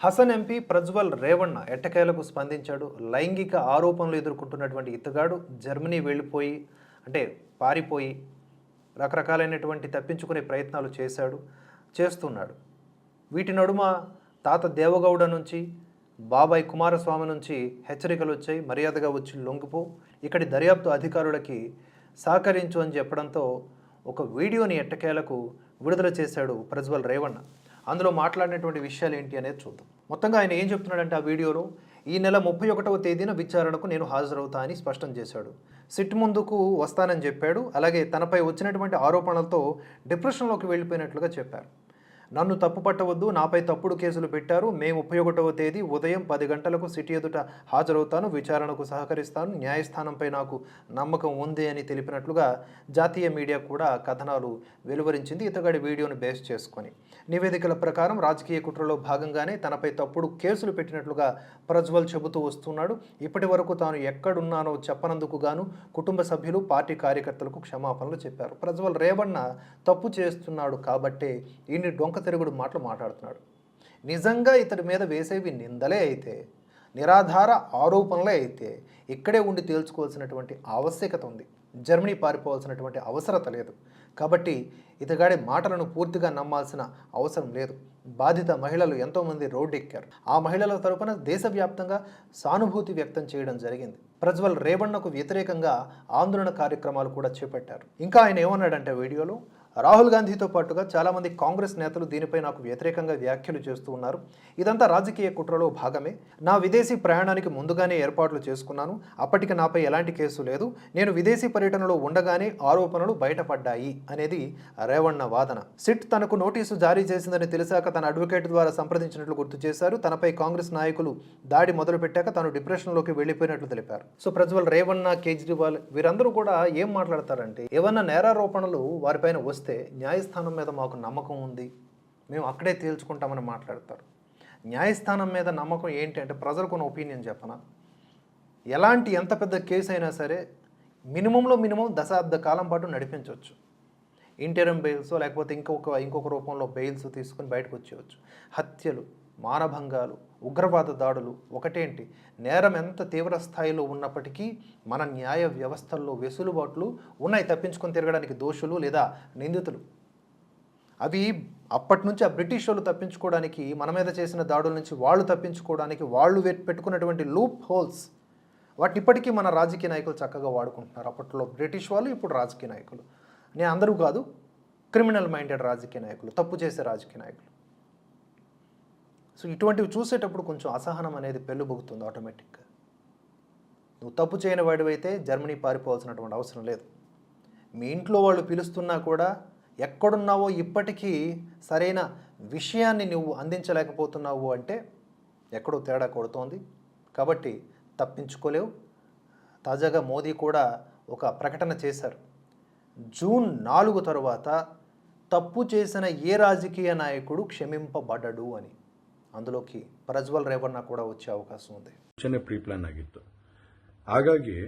Hasan MP Prajwal Revanna ఎట్టకేలకు స్పందించాడు. లైంగిక ఆరోపణలు ఎదుర్కొంటున్నటువంటి ఇతగాడు జర్మనీ వెళ్ళిపోయి అంటే పారిపోయి రకరకాలైనటువంటి తప్పించుకునే ప్రయత్నాలు చేశాడు చేస్తున్నాడు. వీటి నడుమ తాత దేవగౌడ నుంచి బాబాయ్ కుమారస్వామి నుంచి హెచ్చరికలు వచ్చాయి. మర్యాదగా వచ్చి లొంగిపో. ఇక్కడి దర్యాప్తు అధికారులకి సహకరించు అని చెప్పడంతో ఒక వీడియోని ఎట్టకేలకు విడుదల చేశాడు ప్రజ్వల్ రేవణ్ణ అందులో మాట్లాడినటువంటి విషయాలు ఏంటి అనేది చూద్దాం. మొత్తంగా ఆయన ఏం చెప్తున్నాడంటే ఆ వీడియోలో ఈ నెల ముప్పై ఒకటవ తేదీన విచారణకు నేను హాజరవుతా అని స్పష్టం చేశాడు. సిట్ ముందుకు వస్తానని చెప్పాడు. అలాగే తనపై వచ్చినటువంటి ఆరోపణలతో డిప్రెషన్లోకి వెళ్ళిపోయినట్లుగా చెప్పారు. నన్ను తప్పు పట్టవద్దు నాపై తప్పుడు కేసులు పెట్టారు. మే ముప్పై ఒకటవ తేదీ ఉదయం పది గంటలకు సిటీ ఎదుట హాజరవుతాను. విచారణకు సహకరిస్తాను. న్యాయస్థానంపై నాకు నమ్మకం ఉంది అని తెలిపినట్లుగా జాతీయ మీడియా కూడా కథనాలు వెలువరించింది. ఇతగాడి వీడియోను బేస్ చేసుకొని నివేదికల ప్రకారం రాజకీయ కుట్రలో భాగంగానే తనపై తప్పుడు కేసులు పెట్టినట్లుగా ప్రజ్వల్ చెబుతూ వస్తున్నాడు. ఇప్పటి వరకు తాను ఎక్కడున్నానో చెప్పనందుకు గాను కుటుంబ సభ్యులు పార్టీ కార్యకర్తలకు క్షమాపణలు చెప్పారు. ప్రజ్వల్ రేవణ్ణ తప్పు చేస్తున్నాడు కాబట్టే ఇన్ని డొంక తిరుగుడు మాటలు మాట్లాడుతున్నాడు. నిజంగా ఇతడి మీద వేసేవి నిందలే అయితే నిరాధార ఆరోపణలే అయితే ఇక్కడే ఉండి తేల్చుకోవాల్సినటువంటి ఆవశ్యకత ఉంది. జర్మనీ పారిపోవాల్సినటువంటి అవసరత లేదు. కాబట్టి ఇతగాడి మాటలను పూర్తిగా నమ్మాల్సిన అవసరం లేదు. బాధిత మహిళలు ఎంతోమంది రోడ్డెక్కారు. ఆ మహిళల తరపున దేశవ్యాప్తంగా సానుభూతి వ్యక్తం చేయడం జరిగింది. ప్రజ్వల్ రేవణ్ణకు వ్యతిరేకంగా ఆందోళన కార్యక్రమాలు కూడా చేపట్టారు. ఇంకా ఆయన ఏమన్నాడంటే వీడియోలో రాహుల్ గాంధీతో పాటుగా చాలామంది కాంగ్రెస్ నేతలు దీనిపై నాకు వ్యతిరేకంగా వ్యాఖ్యలు చేస్తూ ఉన్నారు. ఇదంతా రాజకీయ కుట్రలో భాగమే. నా విదేశీ ప్రయాణానికి ముందుగానే ఏర్పాట్లు చేసుకున్నాను. అప్పటికి నాపై ఎలాంటి కేసు లేదు. నేను విదేశీ పర్యటనలో ఉండగానే ఆరోపణలు బయటపడ్డాయి అనేది రేవణ్ణ వాదన. సిట్ తనకు నోటీసు జారీ చేసిందని తెలిసాక తన అడ్వకేట్ ద్వారా సంప్రదించినట్లు గుర్తు చేశారు. తనపై కాంగ్రెస్ నాయకులు దాడి మొదలుపెట్టాక తాను డిప్రెషన్లోకి వెళ్ళిపోయినట్లు తెలిపారు. సో ప్రజ్వల్ రేవణ్ణ కేజ్రీవాల్ వీరందరూ కూడా ఏం మాట్లాడతారంటే ఏమన్నా నేరారోపణలు వారిపైన వస్తే న్యాయస్థానం మీద మాకు నమ్మకం ఉంది. మేము అక్కడే తేల్చుకుంటామని మాట్లాడతారు. న్యాయస్థానం మీద నమ్మకం ఏంటి అంటే ప్రజలకు ఉన్న ఒపీనియన్ చెప్పనా? ఎలాంటి ఎంత పెద్ద కేసు అయినా సరే మినిమంలో మినిమం దశాబ్ద కాలం పాటు నడిపించవచ్చు. ఇంటరం బెయిల్స్ లేకపోతే ఇంకొక ఇంకొక రూపంలో బెయిల్స్ తీసుకుని బయటకు వచ్చేయచ్చు హత్యలు మానభంగాలు ఉగ్రవాద దాడులు ఒకటేంటి? నేరం ఎంత తీవ్ర స్థాయిలో ఉన్నప్పటికీ మన న్యాయ వ్యవస్థల్లో వెసులుబాట్లు ఉన్నాయి తప్పించుకొని తిరగడానికి దోషులు లేదా నిందితులు. అవి అప్పటి నుంచి ఆ బ్రిటిష్ వాళ్ళు తప్పించుకోవడానికి మన మీద చేసిన దాడుల నుంచి వాళ్ళు తప్పించుకోవడానికి వాళ్ళు పెట్టుకున్నటువంటి లూప్ హోల్స్ వాటి ఇప్పటికీ మన రాజకీయ నాయకులు చక్కగా వాడుకుంటున్నారు. అప్పట్లో బ్రిటిష్ వాళ్ళు ఇప్పుడు రాజకీయ నాయకులు. నేను అందరూ కాదు క్రిమినల్ మైండెడ్ రాజకీయ నాయకులు తప్పు చేసే రాజకీయ నాయకులు. సో ఇటువంటివి చూసేటప్పుడు కొంచెం అసహనం అనేది పెళ్ళుబొగుతుంది ఆటోమేటిక్గా నువ్వు తప్పు చేయని వాడివైతే జర్మనీ పారిపోవాల్సినటువంటి అవసరం లేదు. మీ ఇంట్లో వాళ్ళు పిలుస్తున్నా కూడా ఎక్కడున్నావో ఇప్పటికీ సరైన విషయాన్ని నువ్వు అందించలేకపోతున్నావు అంటే ఎక్కడో తేడా కొడుతోంది. కాబట్టి తప్పించుకోలేవు. తాజాగా మోదీ కూడా ఒక ప్రకటన చేశారు. జూన్ నాలుగు తరువాత తప్పు చేసిన ఏ రాజకీయ నాయకుడు క్షమింపబడడు అని. ಅಂದಲೋಕಿ ಪ್ರಜ್ವಲ್ రేవಣ್ణ ಕೂಡ వచ్చే అవకాశం ఉంది ಮುಂಚೆನೆ ಪ್ರೀ ಪ್ಲಾನ್ ಆಗಿತ್ತು. ಹಾಗಾಗಿ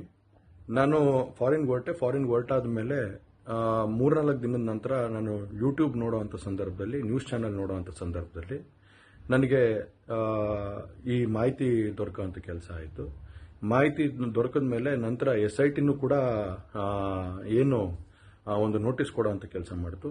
ನಾನು ಫಾರಿನ್ ಹೊರಟೆ ಫಾರಿನ್ ಹೊರಟಾದ ಮೇಲೆ ಮೂರ್ನಾಲ್ಕು ದಿನದ ನಂತರ ನಾನು ಯೂಟ್ಯೂಬ್ ನೋಡುವಂತ ಸಂದರ್ಭದಲ್ಲಿ, ನ್ಯೂಸ್ ಚಾನೆಲ್ ನೋಡುವಂತ ಸಂದರ್ಭದಲ್ಲಿ ನನಗೆ ಈ ಮಾಹಿತಿ ದೊರಕೋವಂಥ ಕೆಲಸ ಆಯಿತು. ಮಾಹಿತಿ ದೊರಕಿದ ಮೇಲೆ ನಂತರ ಎಸ್ ಐ ಟಿನೂ ಕೂಡ ಏನು ಒಂದು ನೋಟಿಸ್ ಕೊಡುವಂಥ ಕೆಲಸ ಮಾಡಿತು.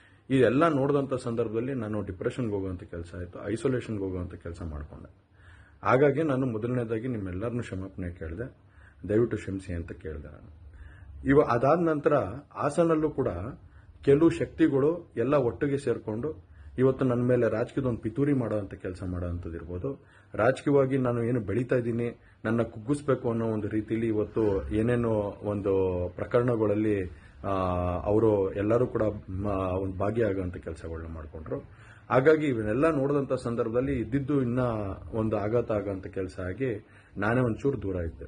ಇದೆಲ್ಲ ನೋಡಿದಂಥ ಸಂದರ್ಭದಲ್ಲಿ ನಾನು ಡಿಪ್ರೆಷನ್ಗೆ ಹೋಗುವಂಥ ಕೆಲಸ ಆಯಿತು ಐಸೋಲೇಷನ್ಗೆ ಹೋಗುವಂಥ ಕೆಲಸ ಮಾಡಿಕೊಂಡೆ. ಹಾಗಾಗಿ ನಾನು ಮೊದಲನೇದಾಗಿ ನಿಮ್ಮೆಲ್ಲರನ್ನೂ ಕ್ಷಮಾಪಣೆ ಕೇಳಿದೆ, ದಯವಿಟ್ಟು ಕ್ಷಮಿಸಿ ಅಂತ ಕೇಳಿದೆ ನಾನು. ಇವ ಅದಾದ ನಂತರ ಹಾಸನಲ್ಲೂ ಕೂಡ ಕೆಲವು ಶಕ್ತಿಗಳು ಎಲ್ಲ ಒಟ್ಟಿಗೆ ಸೇರಿಕೊಂಡು ಇವತ್ತು ನನ್ನ ಮೇಲೆ ರಾಜಕೀಯದ ಒಂದು ಪಿತೂರಿ ಮಾಡುವಂಥ ಕೆಲಸ ಮಾಡೋವಂಥದ್ದು ಇರ್ಬೋದು. ರಾಜಕೀಯವಾಗಿ ನಾನು ಏನು ಬೆಳೀತಾ ಇದ್ದೀನಿ, ನನ್ನ ಕುಗ್ಗಿಸ್ಬೇಕು ಅನ್ನೋ ಒಂದು ರೀತಿಯಲ್ಲಿ ಇವತ್ತು ಏನೇನೋ ಒಂದು ಪ್ರಕರಣಗಳಲ್ಲಿ ಅವರು ಎಲ್ಲರೂ ಕೂಡ ಒಂದು ಭಾಗಿಯಾಗುವಂತ ಕೆಲಸಗಳನ್ನ ಮಾಡಿಕೊಂಡ್ರು. ಹಾಗಾಗಿ ಇವನ್ನೆಲ್ಲ ನೋಡಿದಂತ ಸಂದರ್ಭದಲ್ಲಿ ಇದ್ದಿದ್ದು ಇನ್ನ ಒಂದು ಆಘಾತ ಆಗೋಂಥ ಕೆಲಸ ಆಗಿ ನಾನೇ ಒಂಚೂರು ದೂರ ಇದ್ದೆ.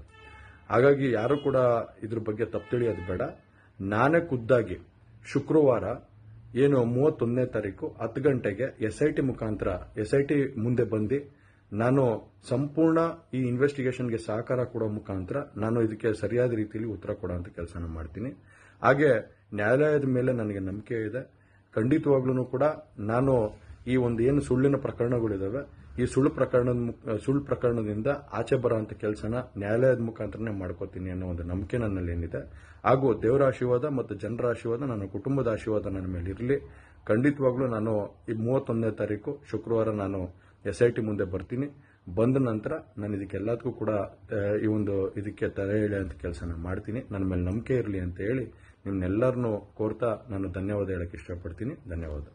ಹಾಗಾಗಿ ಯಾರು ಕೂಡ ಇದ್ರ ಬಗ್ಗೆ ತಪ್ಪು ತಿಳಿಯೋದು ಬೇಡ. ನಾನೇ ಖುದ್ದಾಗಿ ಶುಕ್ರವಾರ ಏನು ಮೂವತ್ತೊಂದನೇ ತಾರೀಕು ಹತ್ತು ಗಂಟೆಗೆ ಎಸ್ ಐ ಟಿ ಮುಖಾಂತರ, ಎಸ್ ಮುಂದೆ ಬಂದು ನಾನು ಸಂಪೂರ್ಣ ಈ ಇನ್ವೆಸ್ಟಿಗೇಷನ್ಗೆ ಸಹಕಾರ ಕೊಡೋ ಮುಖಾಂತರ ನಾನು ಇದಕ್ಕೆ ಸರಿಯಾದ ರೀತಿಯಲ್ಲಿ ಉತ್ತರ ಕೊಡೋಂಥ ಕೆಲಸನ ಮಾಡ್ತೀನಿ. ಹಾಗೆ ನ್ಯಾಯಾಲಯದ ಮೇಲೆ ನನಗೆ ನಂಬಿಕೆ ಇದೆ. ಖಂಡಿತವಾಗ್ಲೂ ಕೂಡ ನಾನು ಈ ಒಂದು ಏನು ಸುಳ್ಳಿನ ಪ್ರಕರಣಗಳಿದಾವೆ, ಈ ಸುಳ್ಳು ಪ್ರಕರಣದ ಸುಳ್ಳು ಪ್ರಕರಣದಿಂದ ಆಚೆ ಬರೋಂಥ ಕೆಲಸನ ನ್ಯಾಯಾಲಯದ ಮುಖಾಂತರನೇ ಮಾಡ್ಕೋತೀನಿ ಅನ್ನೋ ಒಂದು ನಂಬಿಕೆ ನನ್ನಲ್ಲಿ ಏನಿದೆ. ಹಾಗೂ ದೇವರ ಆಶೀರ್ವಾದ ಮತ್ತು ಜನರ ಆಶೀರ್ವಾದ, ನನ್ನ ಕುಟುಂಬದ ಆಶೀರ್ವಾದ ನನ್ನ ಮೇಲೆ ಇರಲಿ. ಖಂಡಿತವಾಗ್ಲೂ ನಾನು ಈ ಮೂವತ್ತೊಂದನೇ ತಾರೀಕು ಶುಕ್ರವಾರ ನಾನು ಎಸ್ ಐ ಟಿ ಮುಂದೆ ಬರ್ತೀನಿ. ಬಂದ ನಂತರ ನಾನು ಇದಕ್ಕೆಲ್ಲದಕ್ಕೂ ಕೂಡ ಈ ಒಂದು ಇದಕ್ಕೆ ತಲೆ ಅಂತ ಕೆಲಸ ನಾನು ಮಾಡ್ತೀನಿ. ನನ್ನ ಮೇಲೆ ನಂಬಿಕೆ ಇರಲಿ ಅಂತ ಹೇಳಿ ನಿಮ್ಮನ್ನೆಲ್ಲರನ್ನೂ ಕೋರ್ತಾ ನಾನು ಧನ್ಯವಾದ ಹೇಳಕ್ಕೆ ಇಷ್ಟಪಡ್ತೀನಿ. ಧನ್ಯವಾದ.